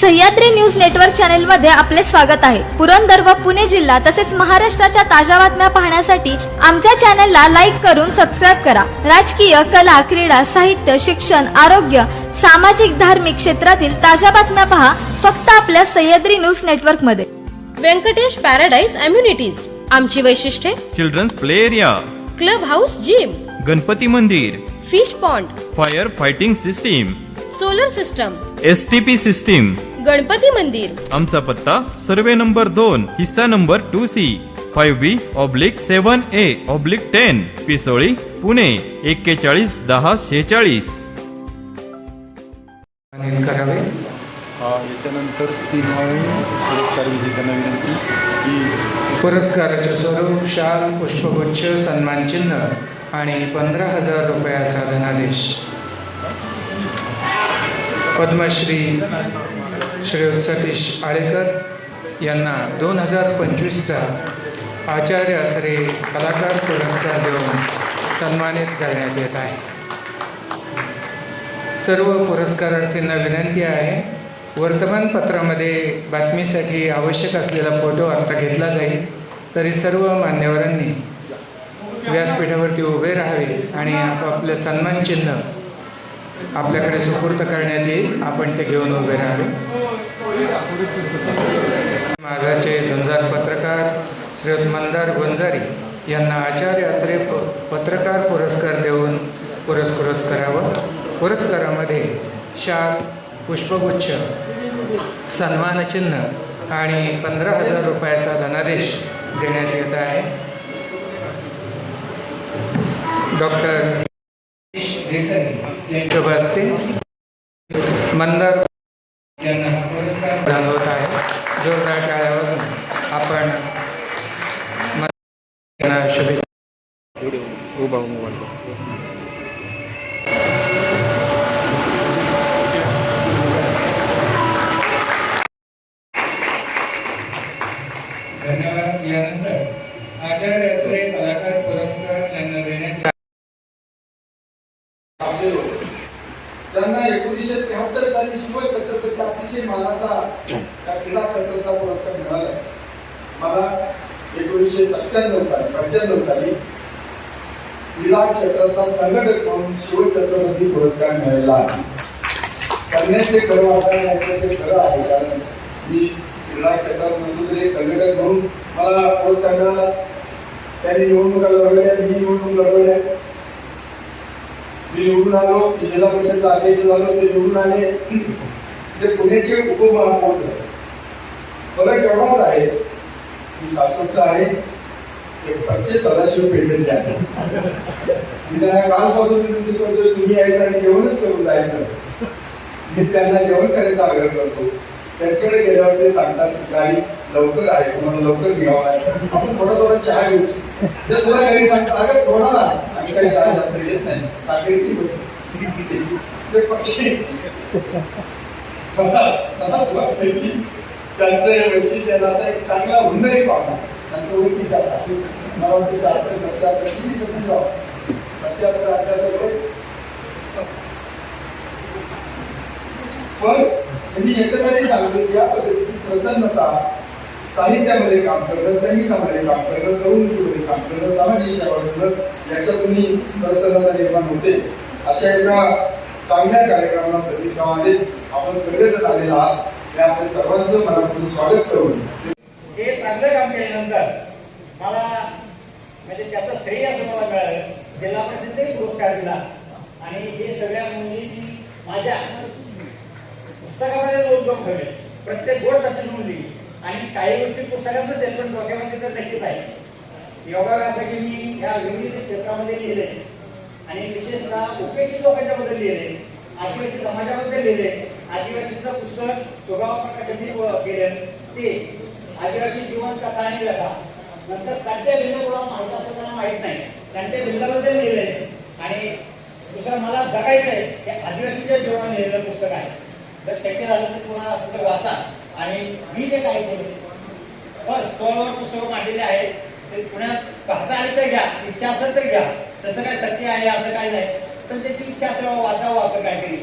Sahyadri news network चॅनलमध्ये आपले स्वागत आहे. पुरंदर व पुणे जिल्हा तसेच महाराष्ट्राच्या ताज्या बातम्या पाहण्यासाठी आमच्या चॅनलला लाईक करून सबस्क्राईब करा. राजकीय कला क्रीडा साहित्य शिक्षण आरोग्य सामाजिक धार्मिक क्षेत्रातील ताज्या बातम्या पहा फक्त आपल्या सह्याद्री न्यूज नेटवर्कमध्ये व्यंकटेश पॅराडाईज अम्युनिटीज आमची वैशिष्ट्ये? Children's play area. Club house gym. Ganpati मंदिर. Fish pond. Fire fighting system. Solar system. S T P system. Ganpati मंदिर. आमचा पत्ता सर्वे नंबर दोन हिस्सा number two C five B oblique seven A oblique ten Pisoli Pune एक्केचाळीस दहा शेहेचाळीस. अनिल करावे याच्यानंतर तीन पुरस्कार विजेत्यांना विनंती. की पुरस्काराचे स्वरूप शाल पुष्पगुच्छ सन्मानचिन्ह आणि पंधरा हजार रुपयाचा धनादेश. पद्मश्री श्री सतीश आळेकर यांना दोन हजार पंचवीसचा आचार्य अत्रे कलाकार पुरस्कार देऊन सन्मानित करण्यात येत आहे. सर्व पुरस्कारार्थींना विनंती आहे वर्तमानपत्रामध्ये बातमीसाठी आवश्यक असलेला फोटो आता घेतला जाईल तरी सर्व मान्यवरांनी व्यासपीठावरती उभे राहावे आणि आपापलं सन्मानचिन्ह आपल्याकडे सुपूर्त करण्यात येईल आपण ते घेऊन उभे राहावे. माझाचे झुंजार पत्रकार श्रीयुत मंदार गुंजारी यांना आचार्य अत्रे प पत्रकार पुरस्कार देऊन पुरस्कृत करावं. पुरस्कारामध्ये शाल पुष्पगुच्छ सन्मानचिन्ह आणि पंधरा हजार रुपयाचा धनादेश देण्यात येत आहे. डॉक्टर यांच्या हस्ते मंदार यांना हा पुरस्कार आहे. जोरदार टाळ्या वाजून आपण शुभेच्छा उभा धन्यवाद. यानंतर आचार्य अत्रे कलाकार पुरस्कार त्यांना देण्यात लाभलेलो. त्यांना एकोणीसशे त्र्याहत्तर साली शिवछत्रपती अतिशय मानाचा त्या क्रीडा क्षेत्राचा पुरस्कार मिळाला मला एकोणीसशे सत्त्याण्णव साली पंच्याण्णव साली क्रीडा क्षेत्राचा संघटक म्हणून शिवछत्रपती पुरस्कार मिळालेला आहे करण्याचे खरं वाटणं याचं ते खरं आहे कारण मी क्रीडा क्षेत्रात नसलो तरी संघटक म्हणून मला पुरस्कार मिळाला त्यांनी निवडणुका लढवल्या मी निवडणूक लढवल्या. मी निवडून आलो जिल्हा परिषदचा अध्यक्ष झालो ते निवडून आले. ते पुण्याचे उपमहापौर फरक एवढाच आहे मी शाश्वतचा आहे. पंचवीस सदाशिव पेमेंट आहे मी त्यांना कालपासून विनंती करतो तुम्ही यायचं आणि जेवणच करून जायचं. मी त्यांना जेवण करायचा आग्रह करतो. त्यांच्याकडे गेल्यावर ते सांगतात गाडी लवकर आहे तुम्हाला लवकर घ्यावं आहे. आपण थोडा थोडा चहा घेऊ. ते तुला घरी सांगतात अगं थोडा आम्ही काही चहा जास्त येत नाही. साखरेची ते पक्षी मला की त्यांचं वैशिष्ट्य असा एक चांगला हुंदरी त्यांचं ओळखीचा मला वाटतं शास्त्र सत्याहत्तर किती सत्य जाऊ. पण त्यांनी याच्यासाठी सांगतो की या पद्धतीची प्रसन्नता साहित्यामध्ये काम करणं संगीतामध्ये काम करणं तरुणीमध्ये काम करणं सामाजिक सेवा करणं याच्यातूनही प्रसन्नता निर्माण होते. अशा एका चांगल्या कार्यक्रमाला सतीश गाव आपण सगळेजण आलेला आहात. मी आपल्या सर्वांचं मनापासून स्वागत करून हे चांगलं काम केल्यानंतर मला म्हणजे त्याचं श्रेय असं मला मिळालं. जिल्हा परिषदेने पुरस्कार दिला. आणि हे सगळ्या मुली माझ्या पुस्तकामध्ये उद्योग ठेवले. प्रत्येक गोष्ट अशी नोंदली आणि काही गोष्टी पुस्तकातच आहेत पण डोक्यामध्ये तर नक्कीच आहे योगा की मी या विविध क्षेत्रामध्ये लिहिले. आणि विशेषतः उपेक्षित लोकांच्या लिहिले. आदिवासी समाजाबद्दल लिहिले. आदिवासीचं पुस्तक स्वभाव प्रकाशाने केलं. ते आदिवासी जीवन कथा आणि लढा नंतर त्यांच्या भिन्न कोणाला माहीत असं त्यांना माहीत नाही. त्यांच्या भिन्नाबद्दल लिहिले आणि दुसरं मला जगायचंय हे आदिवासीच्या जीवनाने लिहिलेलं पुस्तक आहे. जर शक्य झालं तर पुन्हा पुस्तक वाचा. आणि मी जे काही बोलतो पण स्टॉलवर पुस्तकं मांडलेले आहेत. ते पुण्यात पाहता आले तर घ्या इच्छा असेल तर घ्या. तसं काय सत्य आहे असं काही नाही. पण त्याची इच्छा असेल वाचावं असं काहीतरी.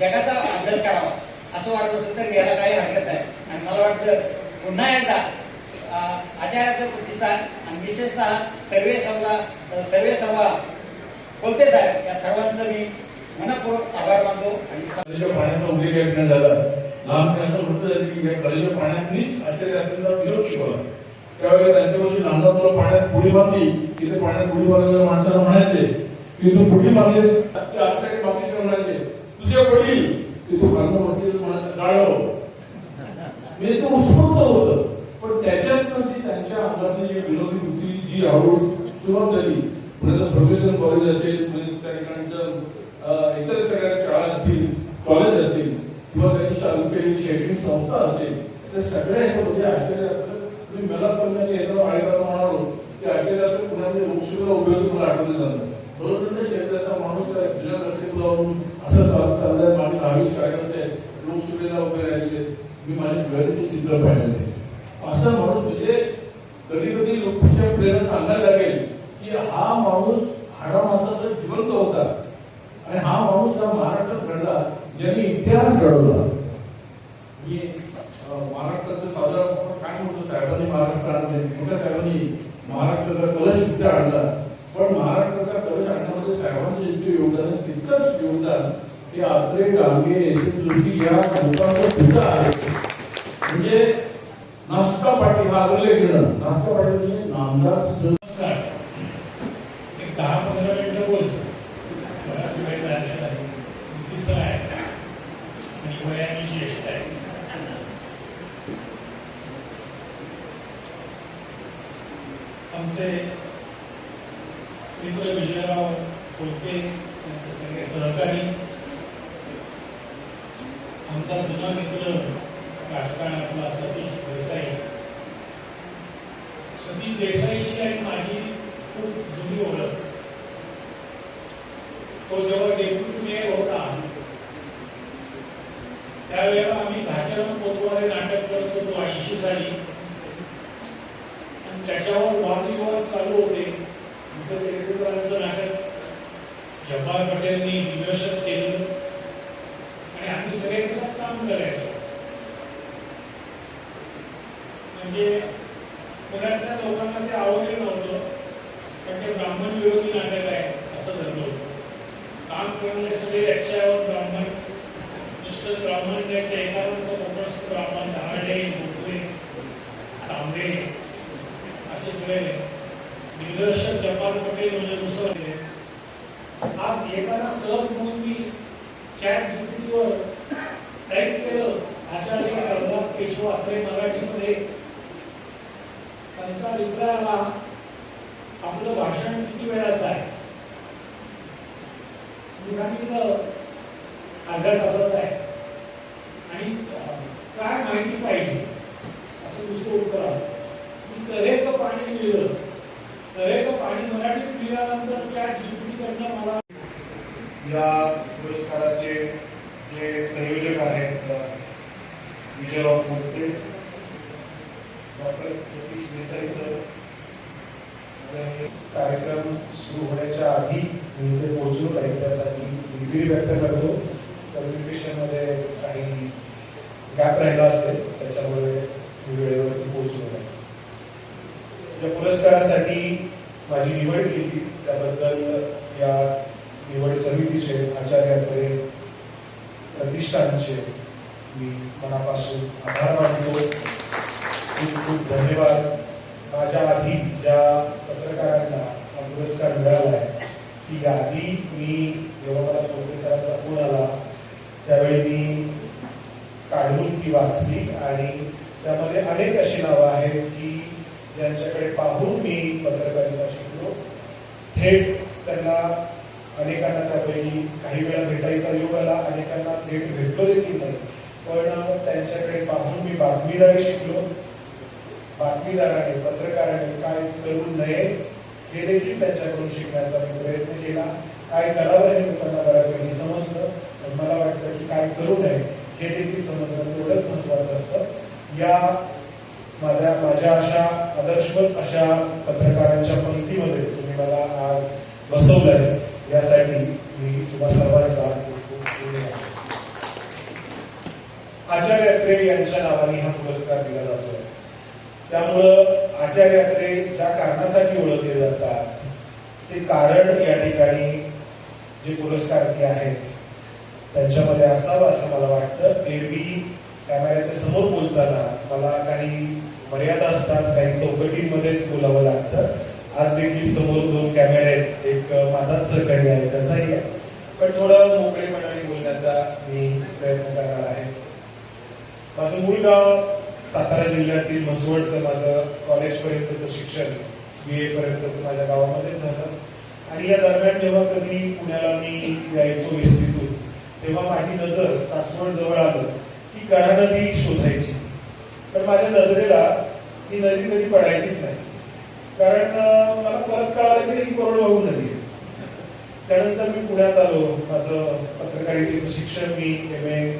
जगाचा अभ्यास करावा. असं वाटत असेल तर घ्यायला काही हरकत नाही. आणि मला वाटतं पुन्हा एकदा आचार्याचं प्रतिष्ठान आणि विशेषतः सर्वे सभा सर्वे सभा बोलते साहेब या सर्वांचं मी मनपूर्वक आभार मानतो आणि पाण्याचा उल्लेख या झाला. लहानपणी असं म्हटलं जायचं की या कॉलेजच्या पाण्यातनीच आचार्य आपल्याला विरोध शिकवला त्यावेळेला त्यांच्यापासून लहान तुला पाण्यात पुढी मारली. तिथे पाण्यात पुढी मारलेल्या माणसाला म्हणायचे की तू बुडी मारलीस ते आपल्याकडे बाकीचे म्हणायचे तुझे वडील की तू कांदा म्हणतील गाळव म्हणजे ते उत्स्फूर्त होतं. पण त्याच्यातनं ती त्यांच्या अंगातली जी विनोदी वृत्ती जी आवड सुरुवात झाली पुण्याचं प्रोफेशनल कॉलेज असेल पुणे त्या ठिकाणचं इतर सगळ्या शाळा असतील कॉलेज असतील किंवा त्यांची तालुक्याची शैक्षणिक संस्था असेल त्या सगळ्या ह्याच्यामध्ये आचार्य आपलं म्हणजे मला पण मी एकदा आळेकर म्हणालो की आचार्य असं पुण्यामध्ये लोकसेवेला उभे होते मला आठवलं जातं बरोबर क्षेत्राचा माणूस त्या जिल्हा लक्षात लावून असं चालत चाललंय माझे दहावीस कार्यकर्ते लोकसेवेला उभे राहिले मी माझ्या डोळ्याचे चित्र पाहिलेले. असा माणूस म्हणजे कधी कधी लोकांच्या प्रेरणा सांगायला लागेल की हा माणूस हाडा हाडामासाचा जिवंत होता. आणि हा माणूस हा महाराष्ट्रात घडला ज्यांनी इतिहास घडवला. मी महाराष्ट्राचं साधारण काय म्हणतो साहेबांनी महाराष्ट्र आणले मोठ्या साहेबांनी महाराष्ट्राचा कलश इथे आणला. पण महाराष्ट्राचा कलश आणण्यामध्ये साहेबांचं जितकं योगदान तितकंच योगदान हे आत्रे एस एम जोशी या लोकांचं सुद्धा आहे म्हणजे नाश्ता पाटी हा अगले घेणं नाश्ता पाटी म्हणजे नामदार दहा पंधरा मिनिटं बोलतो बराच वेळ झालेला आहे तिसरा आहे आणि वयाने ज्येष्ठ आहे आमचे मित्र विजयराव कोलते त्यांचे सगळे सहकारी आमचा जुना मित्र राजकारणातला सतीश देसाई. सतीश देसाईची आणि माझी खूप जुनी ओळख. तो जेव्हा डेप्युटी मेयर होता त्यावेळेला आम्ही घाटाराम कोतवारे नाटक करत होतो ऐंशी साली. आणि त्याच्यावर वादविवाद चालू होते. नाटक जब्बार पटेलनी दिग्दर्शन केलं आणि आम्ही सगळे त्याच्यात काम करायचो म्हणजे पुण्यातल्या लोकांना ते आवडले नव्हतं पण ते ब्राह्मण विरोधी नाटक आहे असं धरलं होतं काम करणारे सगळे रक्षावर ब्राह्मण नुसतं ब्राह्मण नाही कोकणस्थ ब्राह्मण धारडे तांबे असे सगळे दिग्दर्शक जपाल पटेल म्हणजे दुसरं आज एखादा सहज म्हणून मी चॅट जीपीटीवर टाईप केलं. आचार्य प्रल्हाद केशव अत्रे मराठीमध्ये त्यांचा रिप्लाय आला आपलं भाषण किती वेळाचं आहे? मी सांगितलं अर्ध्या तासाचं आहे. आणि काय माहिती पाहिजे? असं दुसरं उत्तर आहे. मी तऱ्हेचं पाणी लिहिलं. तऱ्हेचं पाणी मराठीत लिहिल्यानंतर चॅट जीपीटी कडनं मला या पुरस्काराचे जे संयोजक आहेत विजयराव मोठे डॉक्टर सतीश देसाई सर. कार्यक्रम सुरू होण्याच्या आधी मी इथे पोहोचलो आहे. त्यासाठी दिलगिरी व्यक्त करतो कम्युनिकेशनमध्ये काही गॅप राहिला असेल त्याच्यामुळे मी वेळेवरती पोहोचलो नाही या पुरस्कारासाठी माझी निवड केली त्याबद्दल या निवड समितीचे आचार्याकडे प्रतिष्ठानचे मी मनापासून आभार मानतो खूप खूप धन्यवाद माझ्या आधी ज्या पत्रकारांना हा पुरस्कार मिळाला आहे ती यादी मी जेव्हा मला प्रोफेसरांचा फोन आला त्यावेळी मी काढून ती वाचली आणि त्यामध्ये अनेक अशी नावं आहेत की ज्यांच्याकडे पाहून मी पत्रकारिता शिकलो थेट त्यांना अनेकांना त्यापैकी काही वेळा भेटायचा योग आला अनेकांना थेट भेटलो देखील नाही पण त्यांच्याकडे पाहून मी बातमीदारी शिकलो बातमीदाराने पत्रकाराने काय करू नये हे देखील त्यांच्याकडून शिकण्याचा मी प्रयत्न केला. काय करावं हे लोकांना बऱ्यापैकी समजतं मला वाटतं की काय करू नये हे देखील समजणं तेवढंच महत्वाचं असतं. या माझ्या माझ्या अशा आदर्शवत अशा पत्रकारांच्या पंक्तीमध्ये तुम्ही मला आज बसवलंय. यासाठी मी तुम्हा सर्वांचा आचार्य अत्रे यांच्या नावाने हा पुरस्कार दिला जातोय. त्यामुळं आचार्य अत्रे ज्या कारणासाठी ओळखले जातात ते कारण या ठिकाणी जे पुरस्कारार्थी आहेत त्यांच्यामध्ये असावं असं मला वाटतं. एरवी कॅमेऱ्याच्या समोर बोलताना मला काही मर्यादा असतात काही चौकटींमध्येच बोलावं लागतं. आज देखील समोर दोन कॅमेरे आहेत एक माझाच सहकारी आहे त्याचाही आहे. पण थोडं मोकळेपणाने बोलण्याचा मी प्रयत्न करणार आहे. माझं मूळ गाव सातारा जिल्ह्यातील म्हसवडचं माझं कॉलेजपर्यंतचं शिक्षण बी ए माझ्या गावामध्येच झालं. आणि या दरम्यान जेव्हा कधी पुण्याला मी यायचो एसटीतून तेव्हा माझी नजर सासवड जवळ आलं की करा नदी शोधायची. पण माझ्या नजरेला ही नदी कधी पडायचीच नाही. कारण मला परत कळालं की ही कोरडवाहू नदी आहे. त्यानंतर मी पुण्यात आलो. माझं पत्रकारितेचं शिक्षण मी एम ए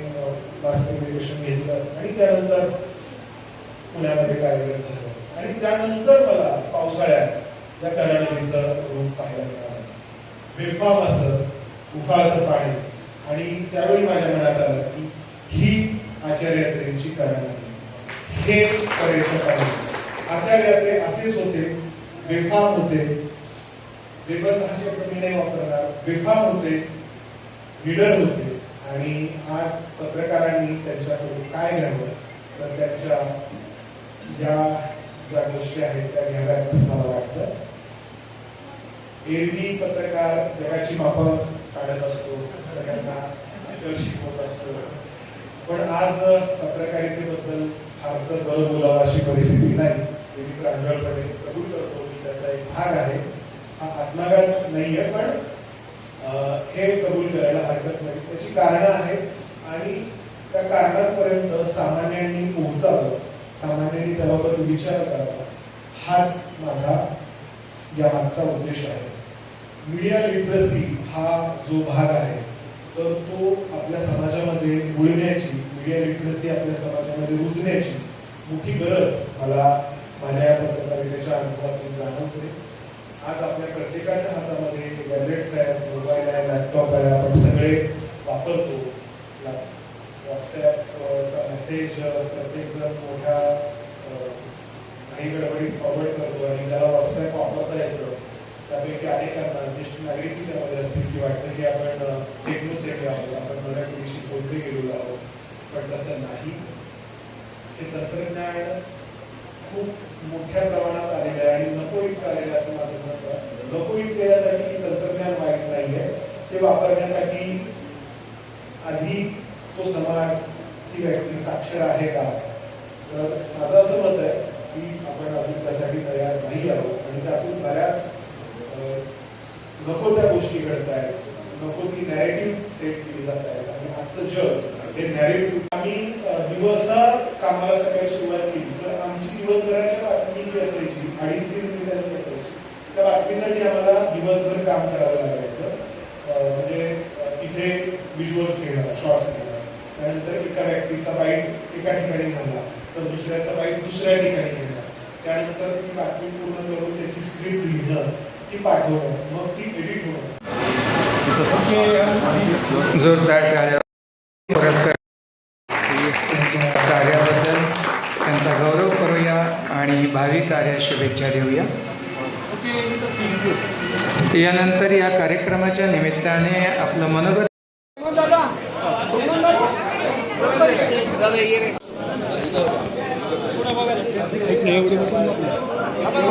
मास कम्युनिकेशन घेतलं. आणि त्यानंतर पुण्यामध्ये कार्यरत झालो. आणि त्यानंतर मला पावसाळ्यात या करा रूप पाहायला मिळालं. बेफाम असं उफाळतं पाणी. आणि त्यावेळी माझ्या मनात आलं की ही आचार्य यात्रेची करा हे पर्यटक आहे आचार्य यात्रे असेच होते बेफाम होते. बेबंद हा शब्द मी नाही वापरणार. बेफाम होते लीडर होते. आणि आज पत्रकारांनी त्यांच्याकडून काय घ्यावं? तर त्यांच्या या ज्या गोष्टी आहेत त्या घ्याव्यात असं मला वाटतं. एरवी पत्रकार जगाची मापं काढत असतो सगळ्यांना आकर्षित शिकवत असतो. पण आज पत्रकारितेबद्दल फारसं बरं बोलावं अशी परिस्थिती नाही ते मी प्रांजळपणे कबूल करतो की त्याचा एक भाग आहे हा आत्मघात नाहीये पण हे कबूल करायला हरकत नाही. त्याची कारणं आहेत आणि त्या कारणांपर्यंत सामान्यांनी पोहोचावं. सामान्यांनी त्याबाबत विचार करावा. हाच माझा या मागचा उद्देश आहे. मीडिया लिटरसी हा जो भाग आहे तर तो आपल्या समाजामध्ये रुळण्याची मीडिया लिटरसी आपल्या समाजामध्ये रुजण्याची मोठी गरज मला माझ्या या पत्रकारितेच्या अनुभवातून जाणवते आज आपल्या प्रत्येकाच्या हातामध्ये गॅजेट्स आहेत मोबाईल आहे लॅपटॉप आहे आपण सगळे वापरतो. व्हॉट्सॲप मेसेज uh, प्रत्येकजण मोठ्या काही गडबडीत फॉरवर्ड करतो आणि ज्याला व्हॉट्सॲप वापरता येतं त्यापैकी अनेकांना ज्येष्ठ नागरिक त्यामध्ये असतील की वाटतं की आपण टेक्नोसेट आहोत आपण मराठीशी बोलले गेलेलो आहोत. पण तसं नाही. हे तंत्रज्ञान खूप मोठ्या प्रमाणात आलेलं आहे आणि नको इतकं आलेलं असं माझं मत आहे. नको इतकं की तंत्रज्ञान वाईट आहे ते वापरण्यासाठी आधी तो समाज ती व्यक्ती साक्षर आहे का? तर माझं असं मत आहे की आपण अजून त्यासाठी तयार नाही आहोत आणि त्यातून बऱ्याच अं, नको त्या गोष्टी घडत आहेत नको ती नॅरेटिव्ह सेट केली जात आहेत आणि आजचं जग हे नॅरेटिव्ह आम्ही दिवसभर कामाला सकाळी सुरुवात केली. तर आमची दिवसभराची बातमी जी असायची अडीच तीन मिनिटांची असायची त्या बातमीसाठी आम्हाला दिवसभर काम करावं लागायचं अं, म्हणजे अं, तिथे व्हिज्युअल्स घेणं शॉर्ट्स घेणं त्यानंतर एका व्यक्तीचा बाईट एका ठिकाणी झाला तर दुसऱ्याचा बाईट दुसऱ्या ठिकाणी घेणं त्यानंतर ती बातमी पूर्ण करून त्याची स्क्रिप्ट लिहिणं ती पाठवणं मग ती एडिट होणं जोरदार पुरस्कार कार्याबद्दल त्यांचा गौरव करूया आणि भावी कार्या शुभेच्छा देऊया. यानंतर या कार्यक्रमाच्या निमित्ताने आपलं मनोगत